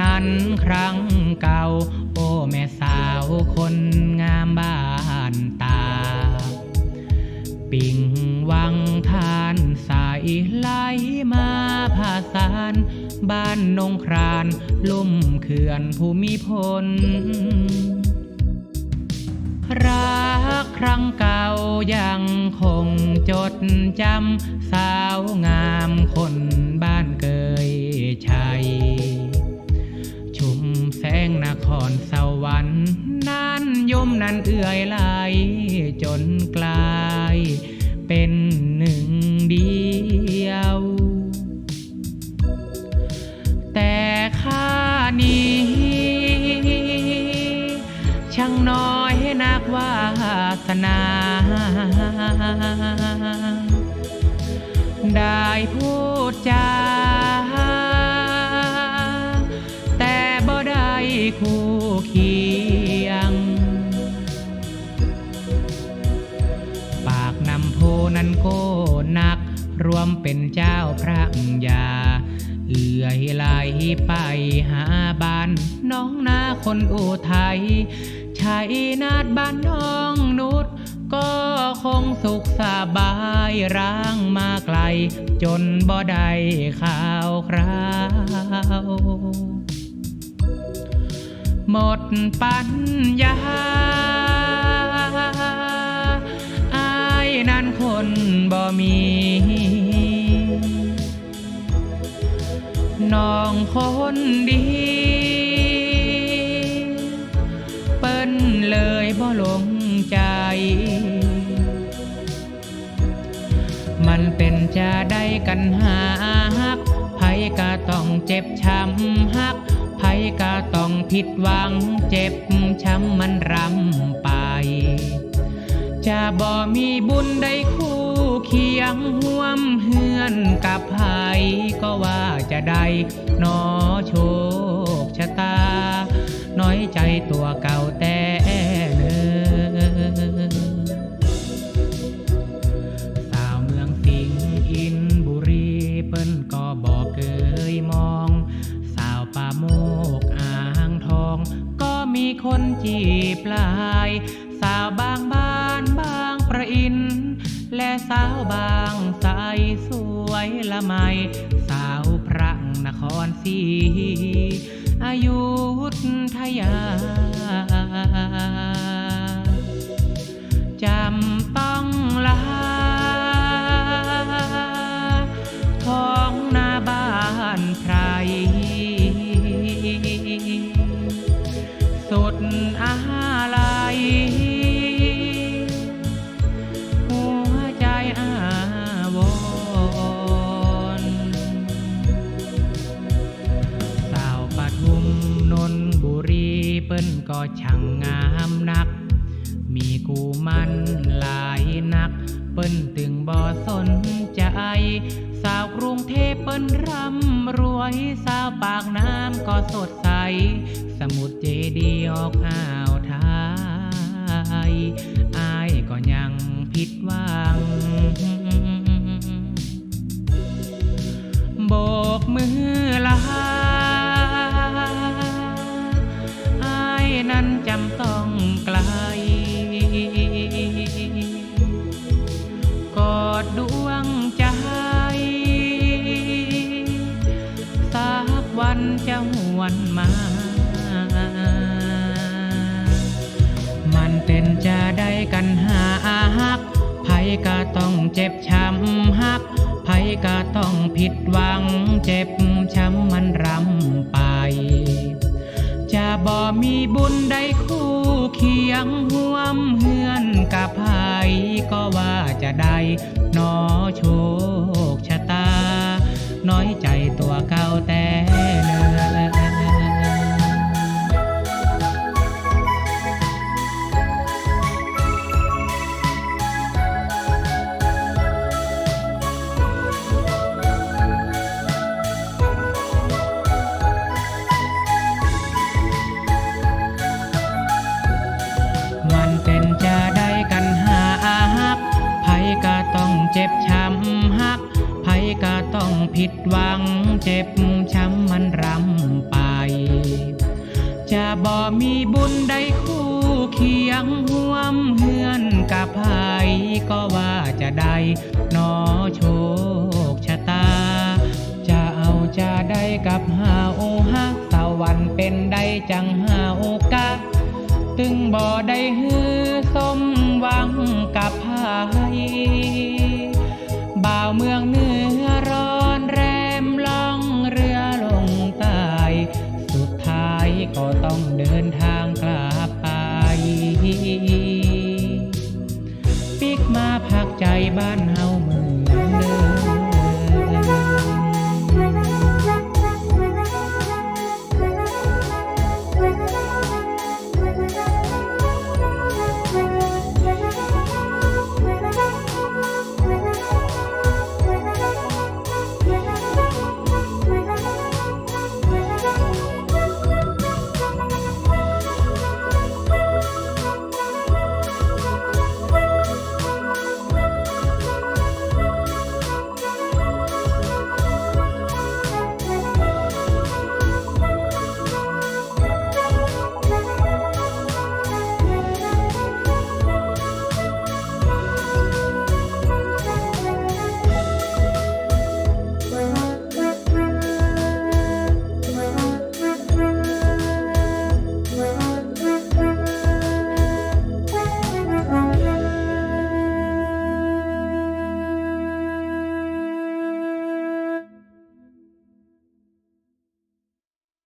นั้นครั้งเก่า โอ้แม่สาวคนงามบ้านตา ปิ่งวังทานสายไหลมาผาสานบ้านนงครานลุ่มเขื่อนภูมิพลรักครั้งเก่ายังคงจดจำสาวงาม ได้พูดจาแต่บ่ได้คู่เคียง ปากนำโพนั้นโกนัก รวมเป็นเจ้าพระยาเอื่อยไหลไปหาบ้านน้องนาคนอุทัยชัยนาดบ้านน้องนุช ก็คงสุขสบายร่างมาไกล จนบ่ได้ข่าวคราว หมดปัญญาอายนั้นคนบ่มี น้องคนดีเปิ้นเลยบ่หลง ใจ มันเป็นจะได้กันหาฮักไผก็ต้องเจ็บช้ำฮักไผก็ต้องผิดหวัง เจ็บช้ำมันรำไป จะบ่มีบุญได้คู่เคียงห่วมเฮือนกับไผก็ว่าจะได้นอโชคชะตา น้อยใจตัวเก่า คนจีบลาย สาวบางบ้านบางประอิน และสาวบางสายสวยละไม สาวพระนครศรีอายุทยา ปิ้นก็ช่างงามนัก มีกูมันหลายนัก เปิ้นตึงบ่สนใจ สาวกรุงเทพเปิ้นร่ำรวย สาวปากน้ำก็สดใส สมุทรเจดีย์ออกอ่าวไทยอายก็ยังผิดหวังโบกมือ กวันจะหวนมา มันเป็นจะได้กันหาฮักไผก็ต้องเจ็บช้ำฮักไผก็ต้องผิดหวัง เจ็บช้ำมันรำไป จะบ่มีบุญได้คู่เคียงห่วมเฮือนกับไผก็ว่าจะได้นอโชคชะตา น้อยใจ เจ็บช้ำฮักไผก็ต้องผิดหวัง เจ็บช้ำมันรำไป จะบ่มีบุญใดคู่เคียงห่วมเฮือนกับไผก็ว่าจะได้นอโชคชะตา จะเอาจะได้กับหาโอฮักสวรรค์เป็นได้จังหาโอกาสตึงบ่ได้ฮือสมหวัง บ้าน